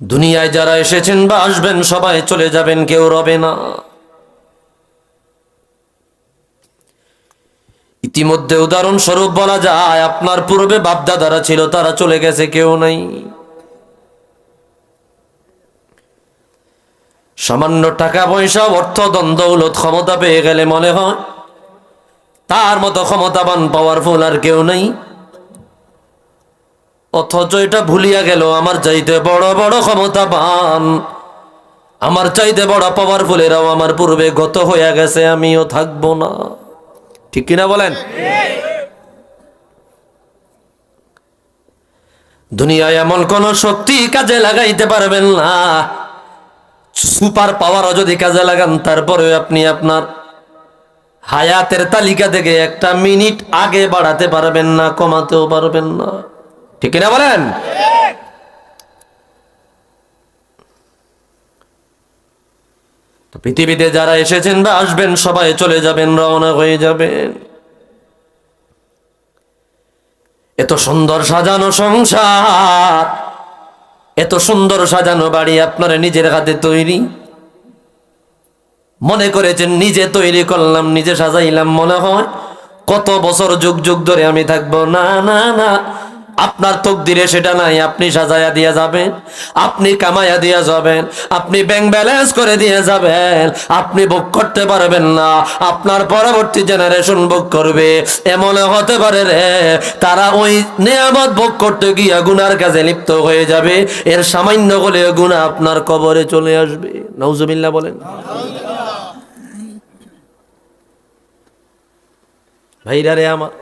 দুনিয়ায় যারা এসেছেন বা আসবেন, সবাই চলে যাবেন, কেউ রবে না। ইতিমধ্যে উদাহরণস্বরূপ বলা যায়, আপনার পূর্বে বাপদাদারা ছিল, তারা চলে গেছে, কেউ নাই। সামান্য টাকা পয়সা, অর্থ, দ্বন্দ্ব উলত ক্ষমতা পেয়ে গেলে মনে হয়, তার মতো ক্ষমতাবান পাওয়ারফুল আর কেউ নেই। অথচ এটা ভুলিয়া গেল, আমার চাইতে বড় বড় ক্ষমতাবান। আমার চাইতে বড় পাওয়ারফুলেরাও আমার পূর্বে গত হইয়া গেছে, আমিও থাকব না। ঠিক কিনা বলেন? দুনিয়ায় এমন কোন শক্তি কাজে লাগাইতে পারবেন না। সুপার পাওয়ারও যদি কাজে লাগান তারপরে আপনি আপনার হায়াতের তালিকা থেকে একটা মিনিট আগে বাড়াতে পারবেন না, কমাতেও পারবেন না। ঠিক কিনা বলেন? পৃথিবীতে যারা এসেছেন বা আসবেন, সবাই চলে যাবেন, রওনা হয়ে যাবেন। এত সুন্দর সাজানো সংসার, এত সুন্দর সাজানো বাড়ি আপনারা নিজের হাতে তৈরি। মনে করেছেন, নিজে তৈরি করলাম, নিজে সাজাইলাম, মনে হয় কত বছর যুগ যুগ ধরে আমি থাকব। না না না আপনার তকদিরে সেটা নাই, আপনি সাজাইয়া দিয়ে যাবেন, আপনি কামাইয়া দিয়ে যাবেন, আপনি ব্যাংক ব্যালেন্স করে দিয়ে যাবেন, আপনি ভোগ করতে পারবেন না, আপনার পরবর্তী জেনারেশন ভোগ করবে এমন হতে পারে রে, তারা ওই নিয়ামত ভোগ করতে গিয়া গুনার কাজে লিপ্ত হয়ে যাবে, এর সামান্য হলে গুণা আপনার কবরে চলে আসবে। নৌজমিল্লা বলেন। ভাইরা রে আমার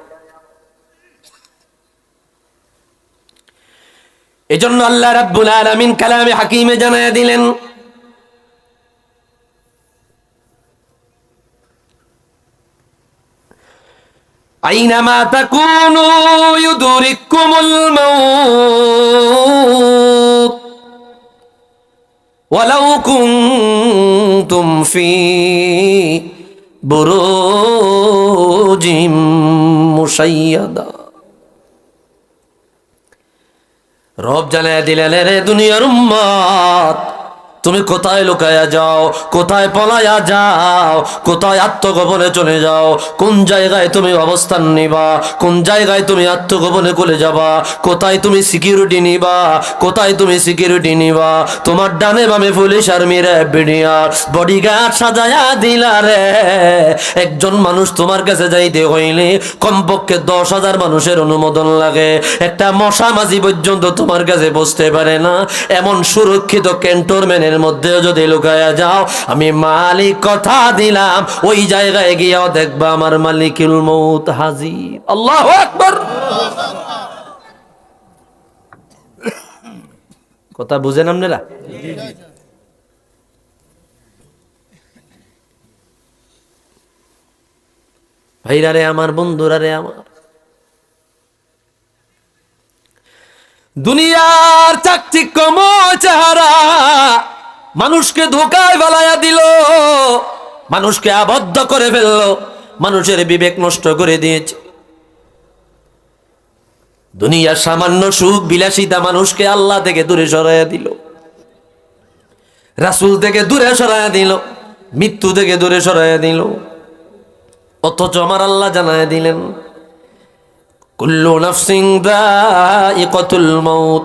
এজন্য আল্লাহ রাব্বুল আলামিন কালামে হাকিমে জানায়া দিলেন, আইনামা তাকুনু ইউদরিকুমুল মাউত, ওয়ালাউ কুনতুম ফি বুরুজিম মুশাইয়াদা। রব জানায় দিলেন রে দুনিয়ার উম্মত তুমি কোথায় লুকায়া যাও? কোথায় পলায়া যাও? কোথায় আত্মগোপনে চলে যাও? কোন জায়গায় তুমি অবস্থান নিবা? কোন জায়গায় তুমি আত্মগোপনে চলে যাবা? কোথায় তুমি সিকিউরিটি নিবা? কোথায় তুমি সিকিউরিটি নিবা? তোমার ডানে বামে police army RAB BDR. Bodyguard সাজায়া দিলা রে। একজন মানুষ তোমার কাছে যাইতে হইলে কমপক্ষে দশ হাজার মানুষের অনুমোদন লাগে। একটা মশা মাঝি পর্যন্ত তোমার কাছে বসতে পারে না। এমন সুরক্ষিত ক্যান্টনমেন্টের মধ্যেও যদি লুকায়া যাও, আমি মালিক কথা দিলাম। ওই জায়গায় গিয়াও দেখবা আমার মালিকুল মৌত হাজির। আল্লাহ আকবর। কথা বুঝেন আপনারা? ভাইরা রে আমার, বন্ধুরা রে আমার। দুনিয়ার চাকচিক্যম চেহারা মানুষকে ধোকায় বেলায়া দিল, মানুষকে আবদ্ধ করে ফেলল, মানুষের বিবেক নষ্ট করে দিয়েছে। দুনিয়ার সামান্য সুখ বিলাসিতা মানুষকে আল্লাহ থেকে দূরে সরাইয়া দিল, রাসুল থেকে দূরে সরাইয়া দিল, মৃত্যু থেকে দূরে সরাইয়া দিল। অথচ আমার আল্লাহ জানায় দিলেন, কুল্লু নাফসিং দাইকাতুল মাউত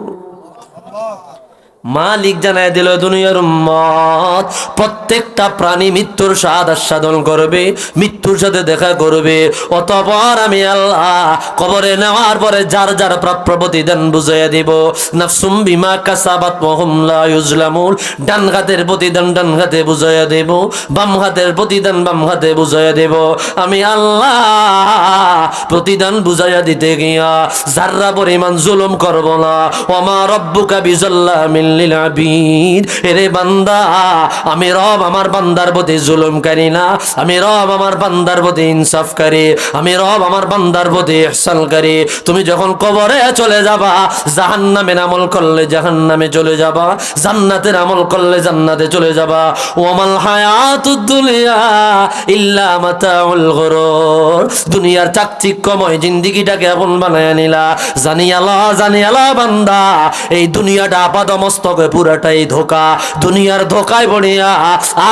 মালিক জানায় দিল দুনিয়ার মত প্রত্যেকটা প্রাণী মৃত্যুর স্বাদ আস্বাদন করবে, মৃত্যুর সাথে দেখা করবে। অতপর আমি আল্লাহ কবরে নেওয়ার পরে যার যার প্রাপ্য প্রতিদান বুঝাইয়া দিব। নাফসুম বিমা কাসাবাত মহুম লা ইউজলামুন। ডান হাতের প্রতিদান ডান হাতে বুঝাইয়া দেব, বাম হাতের প্রতিদান বাম হাতে বুঝাইয়া দেব। আমি আল্লাহ প্রতিদান বুঝাইয়া দিতে গিয়া যাররা পরিমাণ জুলুম করব না। ওমা রব্বুকা বিজাল্লামিল আমি রব আমার বান্দার প্রতি না। আমি রব আমার বান্দার প্রতি আমি রব আমার বান্দার প্রতি তুমি যখন কবরে চলে যাবা, জাহান্নামের আমল করলে জাহান্নামে চলে যাবা। জান্নাতের আমল করলে জান্নাতে চলে যাবা। ওয়ামাল হায়াতুদ দুনিয়ার চাকচিক্যময় জিন্দিগিটাকে এখন বানায় নিলা। জানি আল্লাহ জানি আল্লাহ বান্দা, এই দুনিয়াটা আপাদ মস্তকে পুরাটাই ধোকা। দুনিয়ার ধোকায় বলিয়া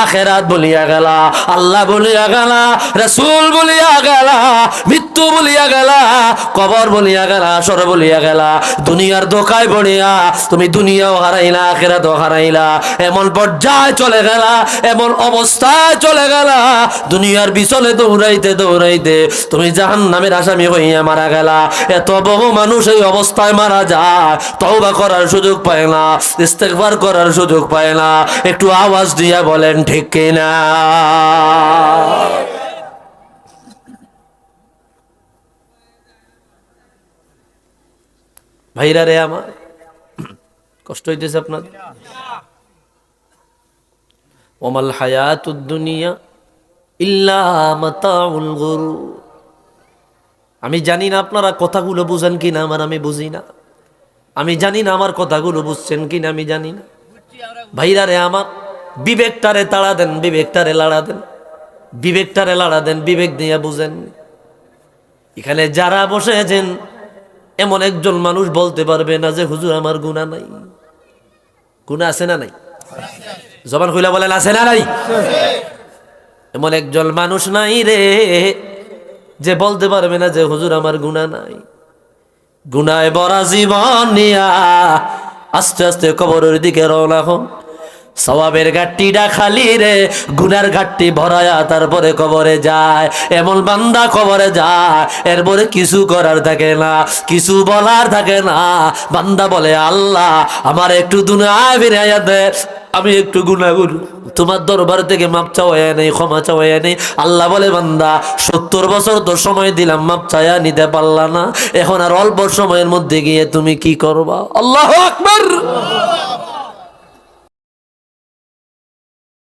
আখেরাত বলিয়া গেলা, আল্লাহ বলিয়া গেলা, রসুল বলিয়া গেলা, মৃত্যু বলিয়া গেলা, কবর বলিয়া গেলা সর বলিয়া গেলা। দুনিয়ার ধোকায় বলিয়া তুমি দুনিয়াও হারাইলা, আখেরাতও হারাইলা। এমন পর্যায়ে চলে গেলা, এমন অবস্থায় চলে গেলা, দুনিয়ার বিচলে দৌড়াইতে দৌড়াইতে তুমি জাহান নামের আসামি হইয়া মারা গেলা। এত বহু মানুষ এই অবস্থায় মারা যায়, তওবা করার সুযোগ পায় না। ইস্তেগফার করার সুযোগ পায় না। একটু আওয়াজ দিয়া বলেন, ঠিক কিনা? ভাইরা রে আমার, কষ্ট হইতেছে আপনার ওমাল হায়াতুদ দুনিয়া ইল্লা মাতাউল গুরুর আমি জানি না আপনারা কথাগুলো বুঝেন কি না আমার আমি বুঝি না। আমি জানি না আমার কথাগুলো বুঝছেন কি না আমি জানি না। ভাইরা রে আমার, বিবেকটারে তাড়া দেন, বিবেকটারে লাড়া দেন। বিবেকটারে লাড়া দেন, বিবেক দিয়ে বুঝেন। এখানে যারা বসে বসেছেন এমন একজন মানুষ বলতে পারবে না যে, হুজুর, আমার গুণা নাই। গুণা আছে না নাই? জবান খুলে বলেন, আছে না নাই? এমন একজন মানুষ নাই রে, যে বলতে পারবে না যে, হুজুর, আমার গুণা নাই। গুনায় বরা জীবন নিয়া আস্তে আস্তে কবরের দিকে রওনা হন সবাবের ঘাটটিটা খালি রে, গুনার ঘাটটি ভরায়া তারপরে কবরে যায়। এমন বান্দা কবরে যায়, এরপরে কিছু করার থাকে না, কিছু বলার থাকে না। বান্দা বলে, আল্লাহ, আমার একটু দুনায় ফিরাইয়া দে। আমি একটু গুণা করু তোমার দরবার থেকে মাপ চাওয়া নেই, ক্ষমা চাওয়া নেই। আল্লাহ বলে, বান্দা, সত্তর বছর তো সময় দিলাম, মাপ চায়া নিতে পারলা না। এখন আর অল্প সময়ের মধ্যে গিয়ে তুমি কি করবা? আল্লাহ আকবর!